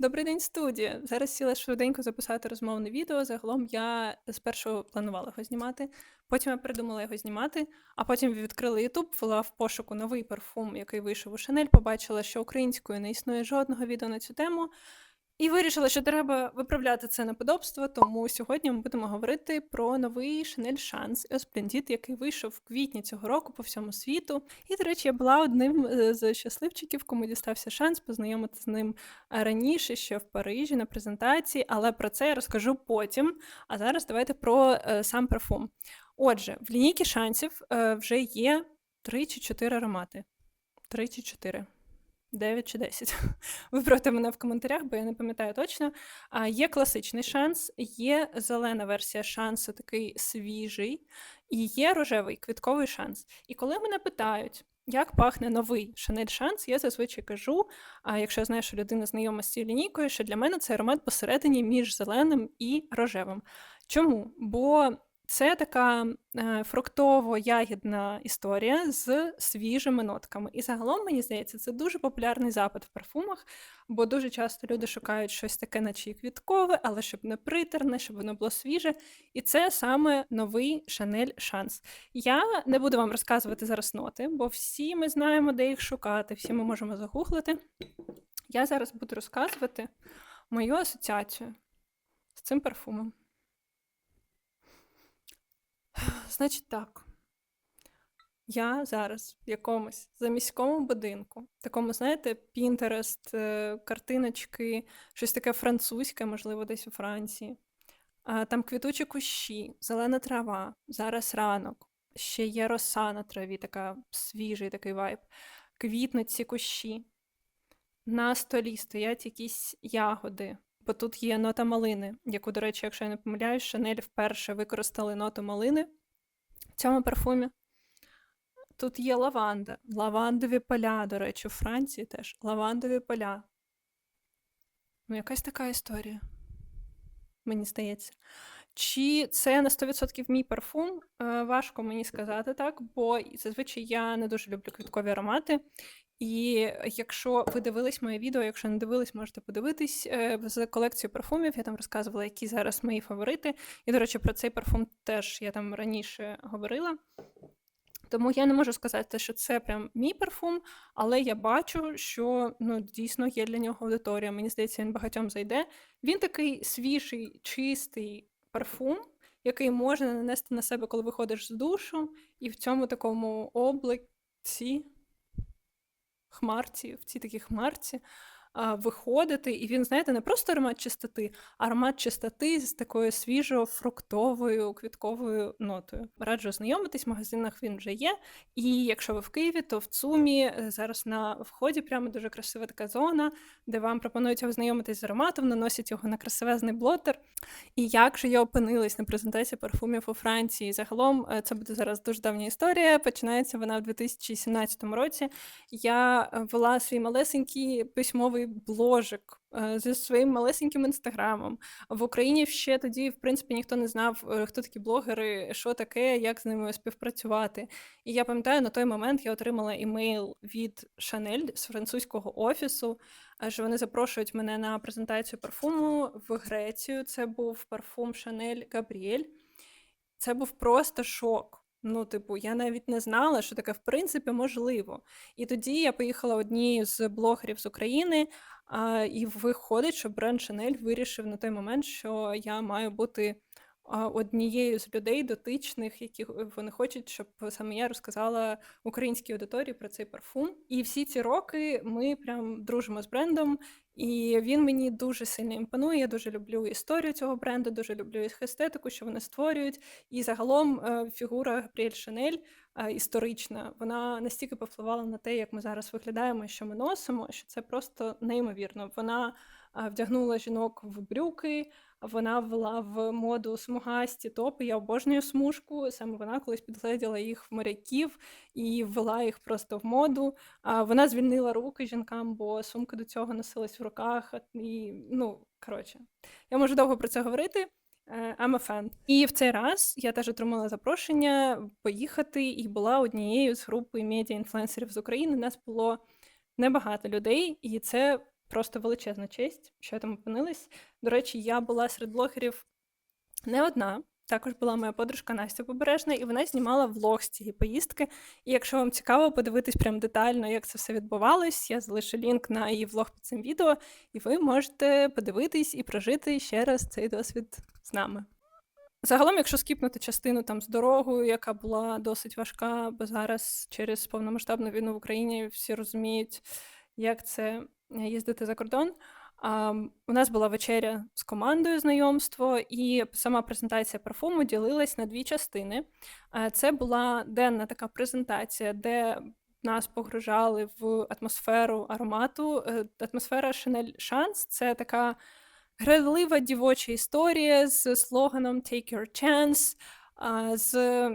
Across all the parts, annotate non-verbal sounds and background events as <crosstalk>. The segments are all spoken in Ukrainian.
Добрий день, студія. Зараз сіла швиденько записати розмовне відео. Загалом я спершу планувала його знімати, потім я придумала його знімати, а потім відкрила YouTube, ввела в пошуку новий парфум, який вийшов у Шанель, побачила, що українською не існує жодного відео на цю тему. І вирішила, що треба виправляти це неподобство, тому сьогодні ми будемо говорити про новий Chanel Chance Esplendid, який вийшов в квітні цього року по всьому світу. І, до речі, я була одним е, з щасливчиків, кому дістався шанс познайомити з ним раніше, ще в Парижі на презентації, але про це я розкажу потім. А зараз давайте про е, сам парфум. Отже, в лінійці шансів е, вже є 3 чи 4 аромати. 3 чи 4. 9 чи 10. <laughs> Виправте мене в коментарях, бо я не пам'ятаю точно. А Є класичний шанс, є зелена версія шансу, такий свіжий, і є рожевий квітковий шанс. І коли мене питають, як пахне новий Шанель Шанс, я зазвичай кажу, а якщо я знаю, що людина знайома з цією лінійкою, що для мене це аромат посередині між зеленим і рожевим. Чому? Бо це така е, фруктово-ягідна історія з свіжими нотками. І загалом, мені здається, це дуже популярний запит в парфумах, бо дуже часто люди шукають щось таке, наче і квіткове, але щоб не притерне, щоб воно було свіже. І це саме новий Chanel Chance. Я не буду вам розказувати зараз ноти, бо всі ми знаємо, де їх шукати, всі ми можемо загуглити. Я зараз буду розказувати мою асоціацію з цим парфумом. Значить так. Я зараз в якомусь заміському будинку, такому, знаєте, Пінтерест, картиночки, щось таке французьке, можливо, десь у Франції. Там квітучі кущі, зелена трава, зараз ранок, ще є роса на траві, така свіжий такий вайб. Квітнуть ці кущі. На столі стоять якісь ягоди, бо тут є нота малини, яку, до речі, якщо я не помиляюсь, Шанель вперше використали ноту малини в цьому парфумі. Тут є лаванда, лавандові поля, до речі, у Франції теж лавандові поля. Ну, якась така історія, мені здається. Чи це на 100% мій парфум? Е, важко мені сказати так, бо зазвичай я не дуже люблю квіткові аромати. І якщо ви дивились моє відео, якщо не дивились, можете подивитись е, з колекцією парфумів. Я там розказувала, які зараз мої фаворити. І, до речі, про цей парфум теж я там раніше говорила. Тому я не можу сказати, що це прям мій парфум, але я бачу, що ну, дійсно є для нього аудиторія. Мені здається, він багатьом зайде. Він такий свіжий, чистий парфум, який можна нанести на себе, коли виходиш з душу, і в цьому такому облиці хмарці, в цій такій хмарці виходити. І він, знаєте, не просто аромат чистоти, а аромат чистоти з такою свіжо фруктовою квітковою нотою. Раджу ознайомитись, в магазинах він вже є. І якщо ви в Києві, то в ЦУМі е, зараз на вході прямо дуже красива така зона, де вам пропонують ознайомитись з ароматом, наносять його на красивезний блотер. І як же я опинилась на презентації парфумів у Франції? Загалом е, це буде зараз дуже давня історія. Починається вона в 2017 році. Я е, вела свій малесенький письмовий новий бложик е, зі своїм малесеньким інстаграмом. В Україні ще тоді, в принципі, ніхто не знав, е, хто такі блогери, що таке, як з ними співпрацювати. І я пам'ятаю, на той момент я отримала імейл від Шанель з французького офісу, що вони запрошують мене на презентацію парфуму в Грецію. Це був парфум Шанель Габріель. Це був просто шок. Ну, типу, я навіть не знала, що таке в принципі можливо. І тоді я поїхала однією з блогерів з України, а, і виходить, що бренд Шанель вирішив на той момент, що я маю бути однією з людей дотичних, які вони хочуть, щоб саме я розказала українській аудиторії про цей парфум. І всі ці роки ми прям дружимо з брендом, і він мені дуже сильно імпонує. Я дуже люблю історію цього бренду, дуже люблю естетику, що вони створюють. І загалом е, фігура Габріель Шанель е, історична, вона настільки повпливала на те, як ми зараз виглядаємо, що ми носимо, що це просто неймовірно. Вона е, вдягнула жінок в брюки. Вона ввела в моду смугасті топи. Я обожнюю смужку. Саме вона колись підгледіла їх в моряків і ввела їх просто в моду. А Вона звільнила руки жінкам, бо сумки до цього носились в руках. І ну коротше, я можу довго про це говорити. Е, I'm a fan. І в цей раз я теж отримала запрошення поїхати і була однією з групи медіа-інфлюенсерів з України. Нас було небагато людей, і це просто величезна честь, що я там опинилась. До речі, я була серед блогерів не одна. Також була моя подружка Настя Побережна, і вона знімала влог з цієї поїздки. І якщо вам цікаво подивитись прям детально, як це все відбувалось, я залишу лінк на її влог під цим відео, і ви можете подивитись і прожити ще раз цей досвід з нами. Загалом, якщо скіпнути частину там з дорогою, яка була досить важка, бо зараз через повномасштабну війну в Україні всі розуміють, як це їздити за кордон. У нас була вечеря з командою знайомство, і сама презентація парфуму ділилась на дві частини. Це була денна така презентація, де нас погружали в атмосферу аромату. Е, атмосфера Chanel Chance – це така грайлива дівоча історія з слоганом Take your chance, з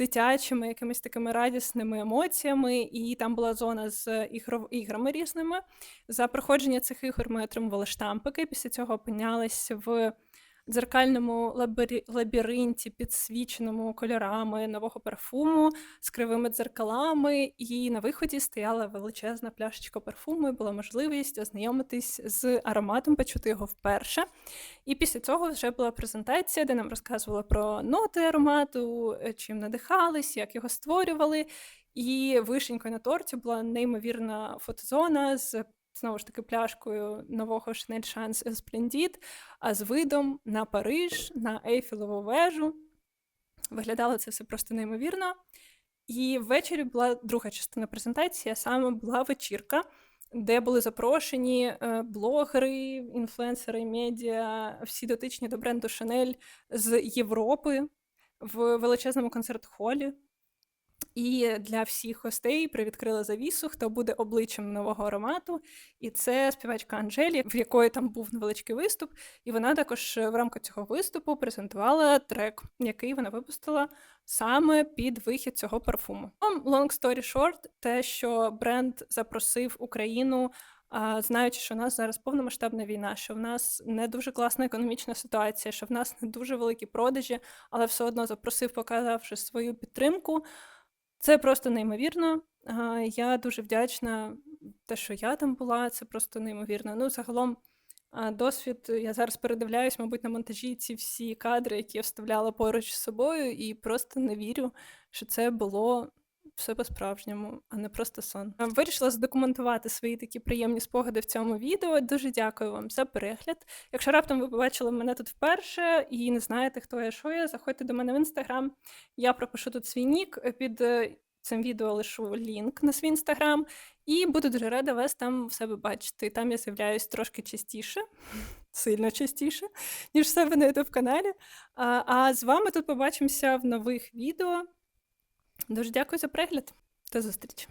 дитячими якимись такими радісними емоціями, і там була зона з іграми різними. За проходження цих ігор ми отримували штампики. Після цього опинялись в дзеркальному лабіринті, підсвіченому кольорами нового парфуму з кривими дзеркалами, і на виході стояла величезна пляшечка парфуму. і Була можливість ознайомитись з ароматом, почути його вперше. І після цього вже була презентація, де нам розказували про ноти аромату, е, чим надихались, як його створювали. І вишенькою на торті була неймовірна фотозона з знову ж таки пляшкою нового Chanel Chance Splendid, а з видом на Париж, на Ейфелеву вежу. Виглядало це все просто неймовірно. І ввечері була друга частина презентації, а саме була вечірка, де були запрошені е, блогери, інфлюенсери, медіа, всі дотичні до бренду Chanel з Європи в величезному концерт-холі. І для всіх гостей привідкрили завісу, хто буде обличчям нового аромату. І це співачка Анжелі, в якої там був невеличкий виступ. І вона також в рамках цього виступу презентувала трек, який вона випустила саме під вихід цього парфуму. Long story short, те, що бренд запросив Україну. Знаючи, що в нас зараз повномасштабна війна, що в нас не дуже класна економічна ситуація, що в нас не дуже великі продажі, але все одно запросив, показавши свою підтримку. Це просто неймовірно. Я дуже вдячна, те, що я там була, це просто неймовірно. Ну, загалом, досвід, я зараз передивляюсь, мабуть, на монтажі ці всі кадри, які я вставляла поруч з собою, і просто не вірю, що це було все по-справжньому, а не просто сон. Вирішила задокументувати свої такі приємні спогади в цьому відео. Дуже дякую вам за перегляд. Якщо раптом ви побачили мене тут вперше і не знаєте, хто я що я, заходьте до мене в інстаграм. Я пропишу тут свій нік під. Е, цим відео лишу лінк на свій інстаграм, і буду дуже рада вас там в себе бачити. Там я з'являюсь трошки частіше, <laughs> сильно частіше, ніж в себе на youtube каналі. А, а з вами тут побачимося в нових відео. Дуже дякую за перегляд. До зустрічі!